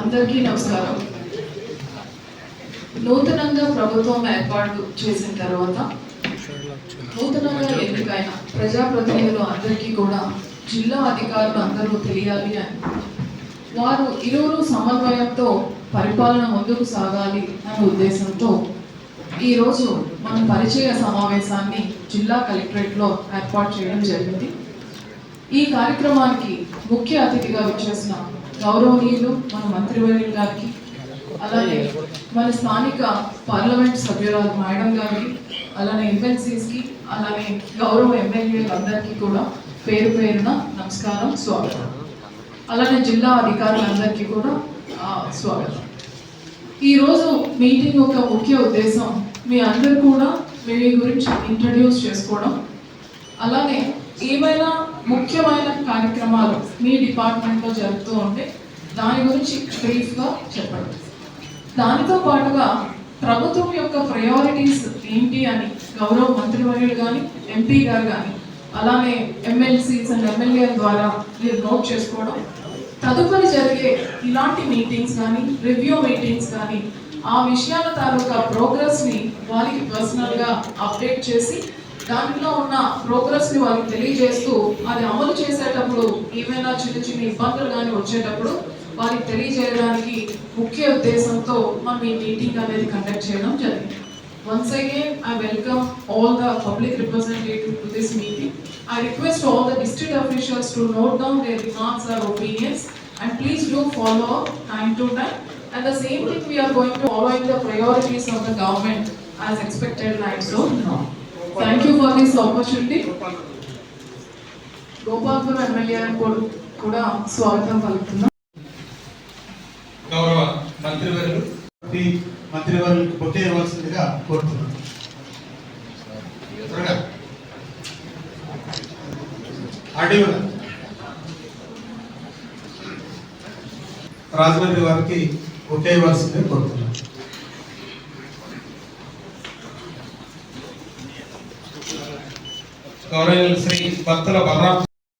అందరికీ నమస్కారం. నూతనంగా ప్రభుత్వం ఏర్పాటు చేసిన తర్వాత నూతనంగా ఎన్నికైన ప్రజాప్రతినిధులు అందరికీ కూడా జిల్లా అధికారులు అందరూ తెలియాలి అని. వారు ఇరువురు సమన్వయంతో పరిపాలన ముందుకు సాగాలి అనే ఉద్దేశంతో ఈరోజు మన పరిచయ సమావేశాన్ని జిల్లా కలెక్టరేట్లో ఏర్పాటు చేయడం జరిగింది. ఈ కార్యక్రమానికి ముఖ్య అతిథిగా వచ్చేసిన గౌరవనీయులు మన మంత్రివర్యులు గారికి అలానే మన స్థానిక పార్లమెంట్ సభ్యురాలు మేడం గారికి అలానే ఎమ్మెల్సీస్కి అలానే గౌరవ ఎమ్మెల్యేలందరికీ కూడా పేరు పేరున నమస్కారం స్వాగతం. అలానే జిల్లా అధికారులందరికీ కూడా స్వాగతం. ఈరోజు మీటింగ్ యొక్క ముఖ్య ఉద్దేశం మీ అందరు కూడా మీ గురించి ఇంట్రడ్యూస్ చేసుకోవడం అలానే ఏమైనా ముఖ్యమైన కార్యక్రమాలు మీ డిపార్ట్మెంట్లో జరుగుతూ ఉంటే దాని గురించి బ్రీఫ్గా చెప్పడం. దానితో పాటుగా ప్రభుత్వం యొక్క ప్రయారిటీస్ ఏంటి అని గౌరవ మంత్రివర్యులు కానీ ఎంపీ గారు కానీ అలానే ఎమ్మెల్సీస్ అండ్ ఎమ్మెల్యేల ద్వారా మీరు నోట్ చేసుకోవడం తదుపరి జరిగే ఇలాంటి మీటింగ్స్ కానీ రివ్యూ మీటింగ్స్ కానీ ఆ విషయాల తాలూకా ప్రోగ్రెస్ని వారికి పర్సనల్గా అప్డేట్ చేసి దానిలో ఉన్న ప్రోగ్రెస్ని వారికి తెలియజేస్తూ అది అమలు చేసేటప్పుడు ఏమైనా చిన్న చిన్న ఇబ్బందులు కానీ వచ్చేటప్పుడు వారికి తెలియజేయడానికి ముఖ్య ఉద్దేశంతో మనం ఈ మీటింగ్ అనేది కండక్ట్ చేయడం జరిగింది. Once again I welcome all the public representative to this meeting I request all the district officials to note down their remarks or opinions and please do follow time to time and the same thing we are going to following the priorities of the government as expected లైఫ్లో ఉన్నాం thank you for this opportunity Gopalpur MLA కూడా స్వాగతం పలుకుతున్నాం. గౌరవ మంత్రివర్యులు ప్రతి మంత్రివర్యులకు bouquet ఇవ్వాల్సిందిగా కోరుతున్నాను రాజమండ్రి వారికి ఒకే ఇవ్వాల్సిందే కోరుతున్నాను గౌరవనీయులు శ్రీ భక్తుల బలరాం